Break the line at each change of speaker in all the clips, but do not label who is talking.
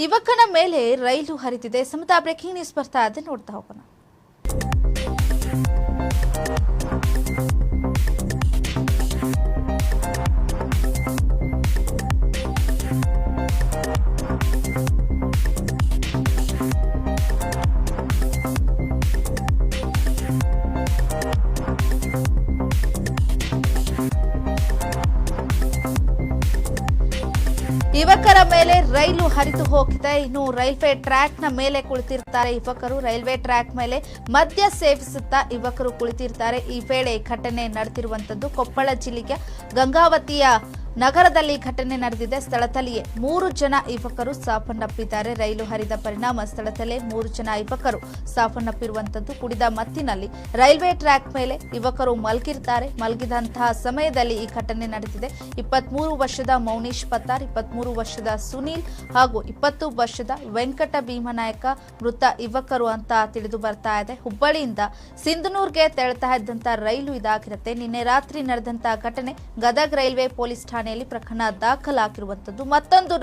ಯುವಕನ ಮೇಲೆ ರೈಲು ಹರಿದಿದೆ. ಸಮತಾ breaking news ಬರ್ತಾ ಇದೆ. ನೋಡ್ತಾ ಹೋಗೋಣ. ಯುವಕರ ಮೇಲೆ ರೈಲು ಹರಿದು ಹೋಗಿದೆ. ಇನ್ನು ರೈಲ್ವೆ ಟ್ರ್ಯಾಕ್ನ ಮೇಲೆ ಕುಳಿತಿರ್ತಾರೆ ಯುವಕರು. ರೈಲ್ವೆ ಟ್ರ್ಯಾಕ್ ಮೇಲೆ ಮದ್ಯ ಸೇವಿಸುತ್ತಾ ಯುವಕರು ಕುಳಿತಿರ್ತಾರೆ. ಈ ವೇಳೆ ಘಟನೆ ನಡೆದಿರುವಂತದ್ದು ಕೊಪ್ಪಳ ಜಿಲ್ಲೆಯ ಗಂಗಾವತಿಯ ನಗರದಲ್ಲಿ ಘಟನೆ ನಡೆದಿದೆ. ಸ್ಥಳದಲ್ಲಿಯೇ ಮೂರು ಜನ ಯುವಕರು ಸಾವನ್ನಪ್ಪಿದ್ದಾರೆ. ರೈಲು ಹರಿದ ಪರಿಣಾಮ ಸ್ಥಳದಲ್ಲೇ ಮೂರು ಜನ ಯುವಕರು ಸಾವನ್ನಪ್ಪಿರುವಂತದ್ದು ಕುಡಿದ ಮತ್ತಿನಲ್ಲಿ. ರೈಲ್ವೆ ಟ್ರ್ಯಾಕ್ ಮೇಲೆ ಯುವಕರು ಮಲಗಿರ್ತಾರೆ ಮಲಗಿದಂತಹ ಸಮಯದಲ್ಲಿ ಈ ಘಟನೆ ನಡೆದಿದೆ. ಇಪ್ಪತ್ಮೂರು ವರ್ಷದ ಮೌನೇಶ್ ಪತ್ತಾರ್, ಇಪ್ಪತ್ಮೂರು ವರ್ಷದ ಸುನೀಲ್ ಹಾಗೂ ಇಪ್ಪತ್ತು ವರ್ಷದ ವೆಂಕಟ ಭೀಮನಾಯಕ ಮೃತ ಯುವಕರು ಅಂತ ತಿಳಿದು ಬರ್ತಾ ಇದೆ. ಹುಬ್ಬಳ್ಳಿಯಿಂದ ಸಿಂಧನೂರ್ಗೆ ತೆರಳ್ತಾ ಇದ್ದಂತಹ ರೈಲು ಇದಾಗಿರುತ್ತೆ. ನಿನ್ನೆ ರಾತ್ರಿ ನಡೆದಂತಹ ಘಟನೆ ಗದಗ ರೈಲ್ವೆ ಪೊಲೀಸ್ ಠಾಣೆಯಲ್ಲಿ ಪ್ರಕರಣ ದಾಖಲಾಗಿರುವಂತದ್ದು ಮತ್ತೊಂದು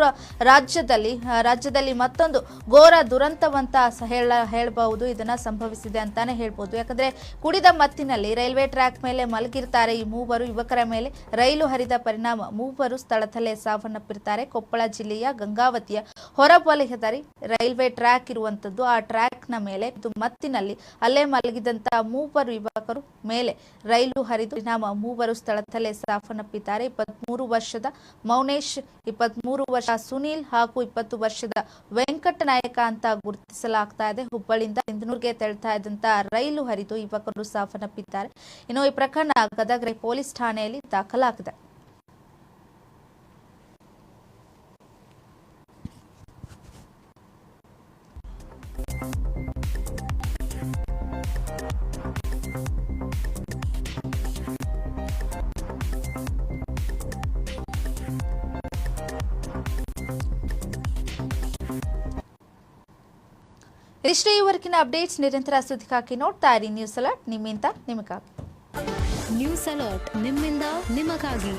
ರಾಜ್ಯದಲ್ಲಿ ರಾಜ್ಯದಲ್ಲಿ ಮತ್ತೊಂದು ಘೋರ ದುರಂತವಂತ ಹೇಳ, ಹೇಳಬಹುದು, ಇದನ್ನ ಸಂಭವಿಸಿದೆ ಅಂತಾನೆ ಹೇಳ್ಬೋದು. ಯಾಕಂದ್ರೆ ಕುಡಿದ ಮತ್ತಿನಲ್ಲಿ ರೈಲ್ವೆ ಟ್ರ್ಯಾಕ್ ಮೇಲೆ ಮಲಗಿರ್ತಾರೆ ಈ ಮೂವರು ಯುವಕರ ಮೇಲೆ ರೈಲು ಹರಿದ ಪರಿಣಾಮ. ಮೂವರು ಸ್ಥಳದಲ್ಲೇ ಸಾವನ್ನಪ್ಪಿರ್ತಾರೆ. ಕೊಪ್ಪಳ ಜಿಲ್ಲೆಯ ಗಂಗಾವತಿಯ ಹೊರವಲಯದಲ್ಲಿ ರೈಲ್ವೆ ಟ್ರ್ಯಾಕ್ ಇರುವಂತದ್ದು ಆ ಟ್ರ್ಯಾಕ್ನ ಮೇಲೆ ಮತ್ತಿನಲ್ಲಿ ಅಲ್ಲೇ ಮಲಗಿದಂತಹ ಮೂವರು ಯುವಕರು ಮೇಲೆ ರೈಲು ಹರಿದು ಪರಿಣಾಮ. ಮೂವರು ಸ್ಥಳದಲ್ಲೇ ಸಾವನ್ನಪ್ಪಿದ್ದಾರೆ. ಇಪ್ಪತ್ಮೂರು ವರ್ಷದ ಮೌನೇಶ್, ಇಪ್ಪತ್ಮೂರು ವರ್ಷ ಸುನೀಲ್ ಹಾಗೂ ಇಪ್ಪತ್ತು ವರ್ಷದ ವೆಂಕಟ ನಾಯಕ ಅಂತ ಗುರುತಿಸಲಾಗ್ತಾ ಇದೆ. ಹುಬ್ಬಳ್ಳಿಯಿಂದ ಸಿಂಧನೂರ್ಗೆ ತೆರಳ್ತಾ ಇದ್ದಂತ ರೈಲು ಹರಿದು ಯುವಕರು ಸಾವನ್ನಪ್ಪಿದ್ದಾರೆ. ಇನ್ನು ಈ ಪ್ರಕರಣ ಗದಗ ಪೊಲೀಸ್ ಠಾಣೆಯಲ್ಲಿ ದಾಖಲಾಗಿದೆ. ಇಷ್ಟೇ ಇವರೆಗಿನ ಅಪ್ಡೇಟ್ಸ್ ನಿರಂತರ ಸುದ್ದಿಗಾಗಿ ನೋಡ್ತಾ ಇರಿ ನ್ಯೂಸ್ ಅಲರ್ಟ್ ನಿಮ್ಮಿಂದ ನಿಮಗಾಗಿ
ನ್ಯೂಸ್ ಅಲರ್ಟ್ ನಿಮ್ಮಿಂದ ನಿಮಗಾಗಿ.